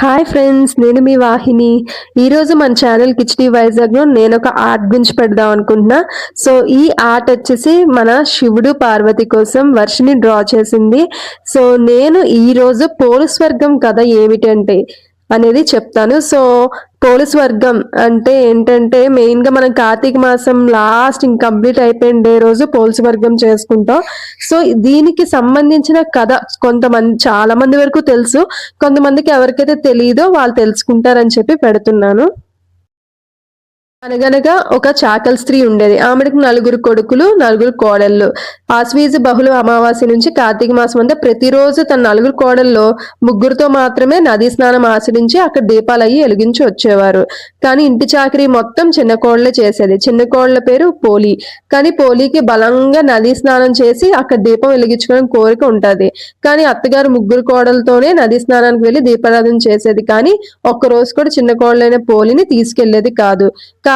Hi friends నేను మీ వాహిని. ఈరోజు మన ఛానల్ కిచ్డీ వైజాగ్లో నేను ఒక ఆర్ట్ గురించి పెడదాం అనుకుంటున్నా. సో ఈ ఆర్ట్ వచ్చేసి మన శివుడు పార్వతి కోసం వర్షిని డ్రా చేసింది. సో నేను ఈరోజు పోలీస్ వర్గం కథ ఏమిటంటే అనేది చెప్తాను. సో పోలీస్ వర్గం అంటే ఏంటంటే మెయిన్గా మనం కార్తీక మాసం లాస్ట్ ఇంకంప్లీట్ అయిపోయిన డే రోజు పోలీస్ వర్గం చేసుకుంటాం. సో దీనికి సంబంధించిన కథ కొంతమంది చాలా మంది వరకు తెలుసు. కొంతమందికి ఎవరికైతే తెలియదో వాళ్ళు తెలుసుకుంటారని చెప్పి పెడుతున్నాను. అనగనగా ఒక చాకల్ స్త్రీ ఉండేది. ఆమెకు నలుగురు కొడుకులు నలుగురు కోడళ్ళు. ఆశ్వీజ బహుళ అమావాస్య నుంచి కార్తీక మాసం అంతా ప్రతిరోజు తన నలుగురు కోడల్లో ముగ్గురుతో మాత్రమే నదీ స్నానం ఆచరించి అక్కడ దీపాలు అయ్యి వెలిగించి వచ్చేవారు. కానీ ఇంటి చాకరీ మొత్తం చిన్న కోడలే చేసేది. చిన్న కోడల పేరు పోలి. కానీ పోలీకి బలంగా నదీ స్నానం చేసి అక్కడ దీపం వెలిగించుకోవడం కోరిక ఉంటుంది. కానీ అత్తగారు ముగ్గురు కోడలతోనే నదీ స్నానానికి వెళ్ళి దీపారాధన చేసేది. కానీ ఒక్క రోజు కూడా చిన్న కోడలైన పోలిని తీసుకెళ్ళేది కాదు.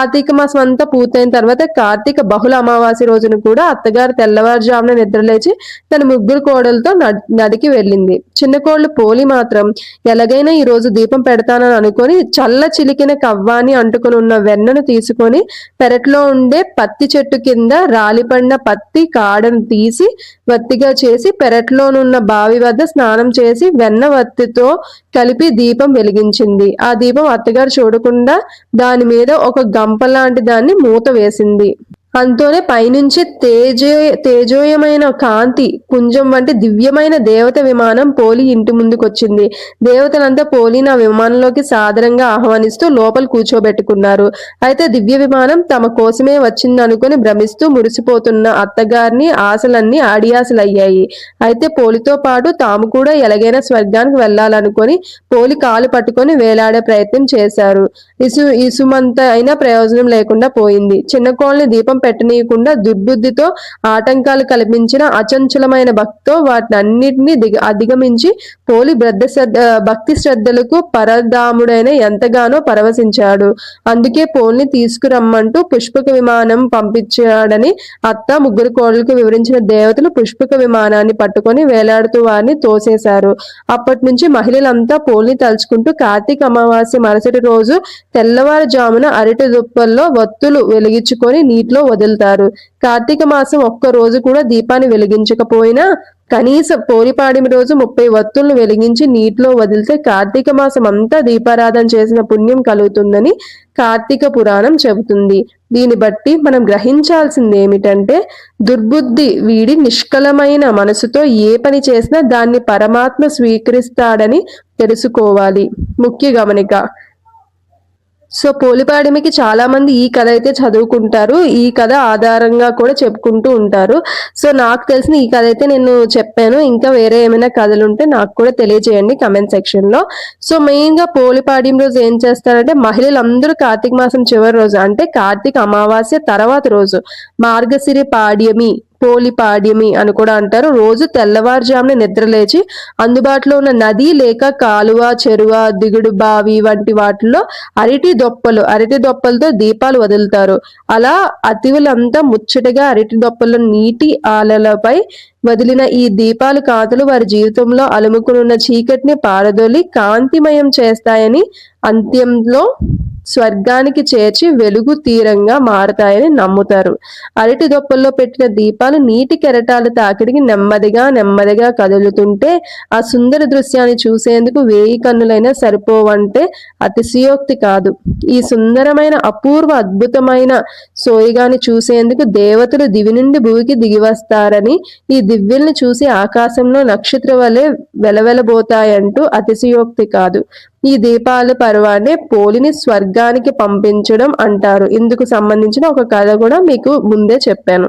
కార్తీక మాసం అంతా పూర్తయిన తర్వాత కార్తీక బహుళ అమావాస్య రోజున కూడా అత్తగారు తెల్లవారుజామున నిద్రలేచి తన ముగ్గురు కోడలతో నదికి వెళ్ళింది. చిన్న కోళ్ళు పోలి మాత్రం ఎలాగైనా ఈ రోజు దీపం పెడతానని అనుకొని చల్ల చిలికిన కవ్వాని అంటుకుని ఉన్న వెన్నను తీసుకొని పెరట్లో ఉండే పత్తి చెట్టు కింద రాలిపడిన పత్తి కాడను తీసి వత్తిగా చేసి పెరట్లోనున్న బావి వద్ద స్నానం చేసి వెన్న వత్తితో కలిపి దీపం వెలిగించింది. ఆ దీపం అత్తగారు చూడకుండా దాని మీద ఒక గంపలాంటి దాన్ని మూత వేసింది. అంతోనే పైనుంచి తేజో తేజోయమైన కాంతి పుంజం వంటి దివ్యమైన దేవత విమానం పోలి ఇంటి ముందుకొచ్చింది. దేవతలంతా పోలిని ఆ విమానంలోకి సాదరంగా ఆహ్వానిస్తూ లోపల కూర్చోబెట్టుకున్నారు. అయితే దివ్య విమానం తమ కోసమే వచ్చిందనుకుని భ్రమిస్తూ మురిసిపోతున్న అత్తగారిని ఆశలన్నీ ఆడియాసలయ్యాయి అయితే పోలితో పాటు తాము కూడా ఎలాగైనా స్వర్గానికి వెళ్ళాలనుకొని పోలి కాలు పట్టుకొని వేలాడే ప్రయత్నం చేశారు. ఇసు ఇసుమంత అయినా ప్రయోజనం లేకుండా పోయింది. చిన్న కోళ్ళని దీపం పెట్టనీయకుండా దుర్బుద్ధితో ఆటంకాలు కల్పించిన అచంచలమైన భక్తితో వాటిని అన్నిటినీ దిగ అధిగమించి పోలి బ్రద్ద శ్రద్ధ భక్తి శ్రద్ధలకు పరదాముడైన ఎంతగానో పరవశించాడు. అందుకే పోల్ని తీసుకురమ్మంటూ పుష్పక విమానం పంపించాడని అత్త ముగ్గురు కోడలకు వివరించిన దేవతలు పుష్పక విమానాన్ని పట్టుకొని వేలాడుతూ వారిని తోసేశారు. అప్పటి నుంచి మహిళలంతా పోల్ని తలుచుకుంటూ కార్తీక అమావాస్య మరుసటి రోజు తెల్లవారుజామున అరటి దుప్పల్లో వత్తులు వెలిగించుకొని నీటిలో వదులుతారు. కార్తీక మాసం ఒక్క రోజు కూడా దీపాన్ని వెలిగించకపోయినా కనీసం పోరిపాడిమి రోజు ముప్పై వత్తులను వెలిగించి నీటిలో వదిలితే కార్తీక మాసం అంతా దీపారాధన చేసిన పుణ్యం కలుగుతుందని కార్తీక పురాణం చెబుతుంది. దీన్ని బట్టి మనం గ్రహించాల్సింది ఏమిటంటే దుర్బుద్ధి వీడి నిష్కలమైన మనసుతో ఏ పని చేసినా దాన్ని పరమాత్మ స్వీకరిస్తాడని తెలుసుకోవాలి. ముఖ్య గమనిక సో పోలిపాడమికి చాలా మంది ఈ కథ అయితే చదువుకుంటారు. ఈ కథ ఆధారంగా కూడా చెప్పుకుంటూ ఉంటారు. సో నాకు తెలిసిన ఈ కథ అయితే నేను చెప్పాను. ఇంకా వేరే ఏమైనా కథలు ఉంటే నాకు కూడా తెలియజేయండి కమెంట్ సెక్షన్లో సో మెయిన్గా పోలిపాడ్యం రోజు ఏం చేస్తారంటే మహిళలందరూ కార్తీక మాసం చివరి రోజు అంటే కార్తీక అమావాస్య తర్వాత రోజు మార్గశిరి పాడ్యమి పోలిపాడ్యమి అని కూడా అంటారు. రోజు తెల్లవారుజామున నిద్రలేచి అందుబాటులో ఉన్న నది లేక కాలువ చెరువ దిగుడు బావి వంటి వాటిల్లో అరటి దొప్పలు అరటి దొప్పలతో దీపాలు వదులుతారు. అలా అతివులంతా ముచ్చటగా అరటి దొప్పలు నీటి ఆలలపై వదిలిన ఈ దీపాలు కాతలు వారి జీవితంలో అలుముకునున్న చీకటిని పారదోలి కాంతిమయం చేస్తాయని అంత్యంలో స్వర్గానికి చేర్చి వెలుగు తీరంగా మారతాయని నమ్ముతారు. అరటి దొప్పల్లో పెట్టిన దీపాలు నీటి కెరటాల తాకిడికి నెమ్మదిగా నెమ్మదిగా కదులుతుంటే ఆ సుందర దృశ్యాన్ని చూసేందుకు వేయి కన్నులైనా సరిపోవంటే అతిశయోక్తి కాదు. ఈ సుందరమైన అపూర్వ అద్భుతమైన సోయిగాని చూసేందుకు దేవతలు దివి నుండి భూమికి దిగి వస్తారని ఈ దివ్యల్ని చూసి ఆకాశంలో నక్షత్ర వలె వెలవెలబోతాయంటూ అతిశయోక్తి కాదు. ఈ దీపాల పర్వాన్ని పోలిని స్వర్గానికి పంపించడం అంటారు. ఇందుకు సంబంధించిన ఒక కథ కూడా మీకు ముందే చెప్పాను.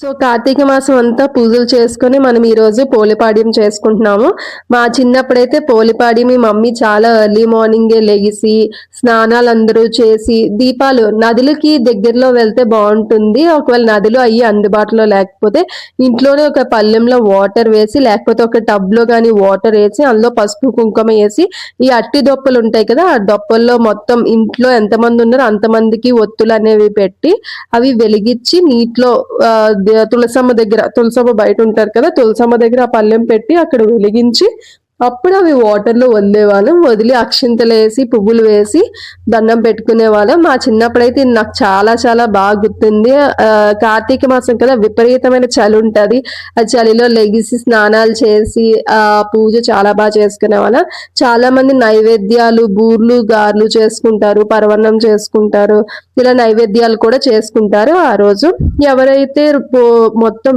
సో కార్తీక మాసం అంతా పూజలు చేసుకుని మనం ఈరోజు పోలిపాడ్యం చేసుకుంటున్నాము. మా చిన్నప్పుడైతే పోలిపాడ్యం మీ మమ్మీ చాలా ఎర్లీ మార్నింగే లెగిసి స్నానాలు అందరూ చేసి దీపాలు నదులకి దగ్గరలో వెళ్తే బాగుంటుంది. ఒకవేళ నదులు అయ్యి అందుబాటులో లేకపోతే ఇంట్లోనే ఒక పళ్ళెంలో వాటర్ వేసి లేకపోతే ఒక టబ్లో కానీ వాటర్ వేసి అందులో పసుపు కుంకుమ వేసి ఈ అట్టి దొప్పలు ఉంటాయి కదా ఆ దొప్పల్లో మొత్తం ఇంట్లో ఎంతమంది ఉన్నారో అంతమందికి ఒత్తులు అనేవి పెట్టి అవి వెలిగించి నీటిలో తులసమ్మ దగ్గర తులసమ్మ బయట ఉంటారు కదా తులసమ్మ దగ్గర ఆ పళ్ళెం పెట్టి అక్కడ వెలిగించి అప్పుడు అవి వాటర్లో వదిలేవాళ్ళం వదిలి అక్షింతలు వేసి పువ్వులు వేసి దండం పెట్టుకునే వాళ్ళం మా చిన్నప్పుడైతే నాకు చాలా చాలా బాగా గుర్తుంది. కార్తీక మాసం కదా విపరీతమైన చలి ఉంటుంది. ఆ చలిలో లెగిసి స్నానాలు చేసి ఆ పూజ చాలా బాగా చేసుకునే వాళ్ళం చాలా మంది నైవేద్యాలు బూర్లు గార్లు చేసుకుంటారు పరవన్నం చేసుకుంటారు. ఇలా నైవేద్యాలు కూడా చేసుకుంటారు ఆ రోజు. ఎవరైతే మొత్తం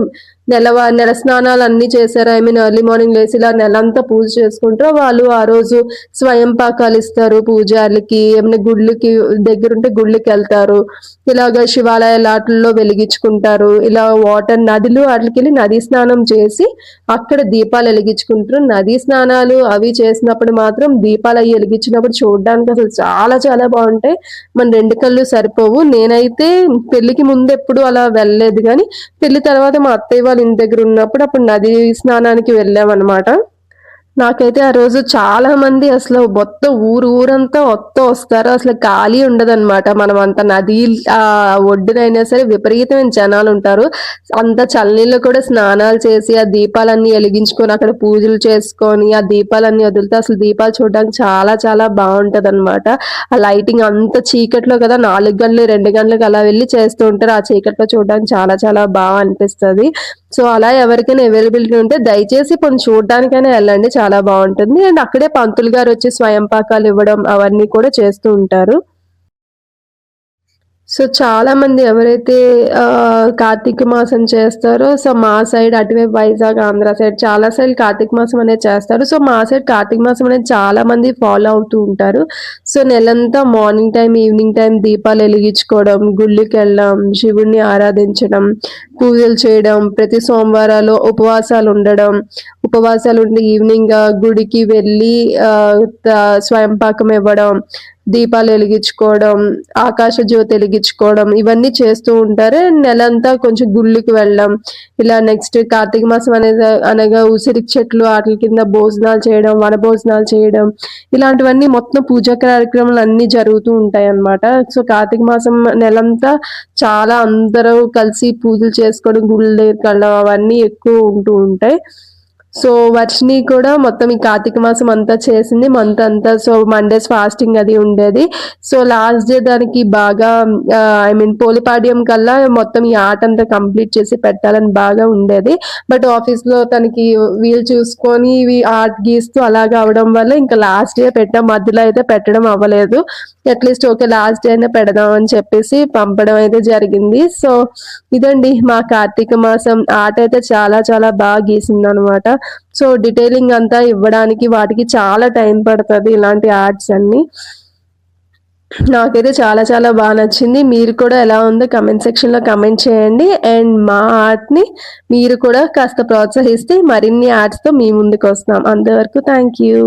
నెలవారి నెల స్నానాలు అన్ని చేశారు. ఐ మీన్ ఎర్లీ మార్నింగ్ లేచి ఇలా నెలంతా పూజ చేసుకుంటారు వాళ్ళు ఆ రోజు స్వయం పాకాలు ఇస్తారు పూజార్లకి ఏమైనా గుళ్ళకి దగ్గర ఉంటే గుళ్ళకి వెళ్తారు. ఇలాగ శివాలయ లాట్లలో వెలిగించుకుంటారు. ఇలా వాటర్ నదులు వాటికి వెళ్ళి నది స్నానం చేసి అక్కడ దీపాలు వెలిగించుకుంటారు. నది స్నానాలు అవి చేసినప్పుడు మాత్రం దీపాలు అవి వెలిగించినప్పుడు చూడడానికి అసలు చాలా చాలా బాగుంటాయి. మన రెండు కళ్ళు సరిపోవు. నేనైతే పెళ్ళికి ముందు ఎప్పుడు అలా వెళ్ళలేదు కానీ పెళ్ళి తర్వాత మా అత్తయ్య వాళ్ళు ఇంటి దగ్గర ఉన్నప్పుడు అప్పుడు నది స్నానానికి వెళ్ళామన్నమాట. నాకైతే ఆ రోజు చాలా మంది అసలు మొత్తం ఊరు ఊరంతా మొత్తం వస్తారు. అసలు ఖాళీ ఉండదన్నమాట. మనం అంత నది ఆ ఒడ్డునైనా సరే విపరీతమైన జనాలు ఉంటారు. అంత చల్లనీళ్ళు కూడా స్నానాలు చేసి ఆ దీపాలన్నీ వెలిగించుకొని అక్కడ పూజలు చేసుకొని ఆ దీపాలన్నీ వదిలితే అసలు దీపాలు చూడడానికి చాలా చాలా బాగుంటది అనమాట ఆ లైటింగ్ అంత చీకట్లో కదా నాలుగు గంటలు రెండు గంటలకు అలా వెళ్ళి చేస్తూ ఉంటారు. ఆ చీకట్లో చూడడానికి చాలా చాలా బాగా అనిపిస్తుంది. సో అలా ఎవరికైనా అవైలబిలిటీ ఉంటే దయచేసి కొన్ని చూడడానికైనా వెళ్ళండి చాలా బాగుంటుంది. అండ్ అక్కడే పంతులు గారు వచ్చి స్వయం పాకాలు ఇవ్వడం అవన్నీ కూడా చేస్తూ ఉంటారు. సో చాలా మంది ఎవరైతే కార్తీక మాసం చేస్తారో సో మా సైడ్ అటువైపు వైజాగ్ ఆంధ్ర సైడ్ చాలా సైడ్ కార్తీక మాసం అనేది చేస్తారు. సో మా సైడ్ కార్తీక మాసం అనేది చాలా మంది ఫాలో అవుతూ ఉంటారు. సో నెలంతా మార్నింగ్ టైం ఈవినింగ్ టైం దీపాలు వెలిగించుకోవడం గుళ్ళకి వెళ్ళడం శివుణ్ణి ఆరాధించడం పూజలు చేయడం ప్రతి సోమవారాలు ఉపవాసాలు ఉండడం ఉపవాసాలు ఉండి ఈవినింగ్ గుడికి వెళ్ళి స్వయంపాకం స్వయం పాకం ఇవ్వడం దీపాలు వెలిగించుకోవడం ఆకాశ జ్యోతి వెలిగించుకోవడం ఇవన్నీ చేస్తూ ఉంటారు. నెలంతా కొంచెం గుళ్ళకి వెళ్ళడం ఇలా నెక్స్ట్ కార్తీక మాసం అనేది అనగా ఉసిరి చెట్లు వాటి కింద భోజనాలు చేయడం వన భోజనాలు చేయడం ఇలాంటివన్నీ మొత్తం పూజా కార్యక్రమాలు అన్ని జరుగుతూ ఉంటాయి అన్నమాట. సో కార్తీక మాసం నెలంతా చాలా అందరూ కలిసి పూజలు చేసుకోవడం గుళ్ళ దగ్గరికి వెళ్ళడం అవన్నీ ఎక్కువ ఉంటూ ఉంటాయి. సో వర్షిని కూడా మొత్తం ఈ కార్తీక మాసం అంతా చేసింది మంత్ అంతా. సో మండేస్ ఫాస్టింగ్ అది ఉండేది. సో లాస్ట్ డే దానికి బాగా ఐ మీన్ పోలిపాడ్యం కల్లా మొత్తం ఈ ఆట అంతా కంప్లీట్ చేసి పెట్టాలని బాగా ఉండేది. బట్ ఆఫీస్లో తనకి వీలు చూసుకొని ఇవి ఆర్ట్ గీస్తూ అలాగా అవడం వల్ల ఇంకా లాస్ట్ డే పెట్టాం. మధ్యలో అయితే పెట్టడం అవ్వలేదు. అట్లీస్ట్ ఓకే లాస్ట్ డే అయినా పెడదాం అని చెప్పేసి పంపడం అయితే జరిగింది. సో ఇదండి మా కార్తీక మాసం. ఆట అయితే చాలా చాలా బాగా గీసింది అనమాట సో డీటెయిలింగ్ అంతా ఇవ్వడానికి వాటికి చాలా టైం పడుతుంది ఇలాంటి ఆర్ట్స్ అన్ని. నాకైతే చాలా చాలా బాగా నచ్చింది. మీరు కూడా ఎలా ఉందో కమెంట్ సెక్షన్లో కమెంట్ చేయండి. అండ్ మా ఆర్ట్ని మీరు కూడా కాస్త ప్రోత్సహిస్తే మరిన్ని ఆర్ట్స్తో మీ ముందుకు వస్తాం. అంతవరకు థ్యాంక్ యూ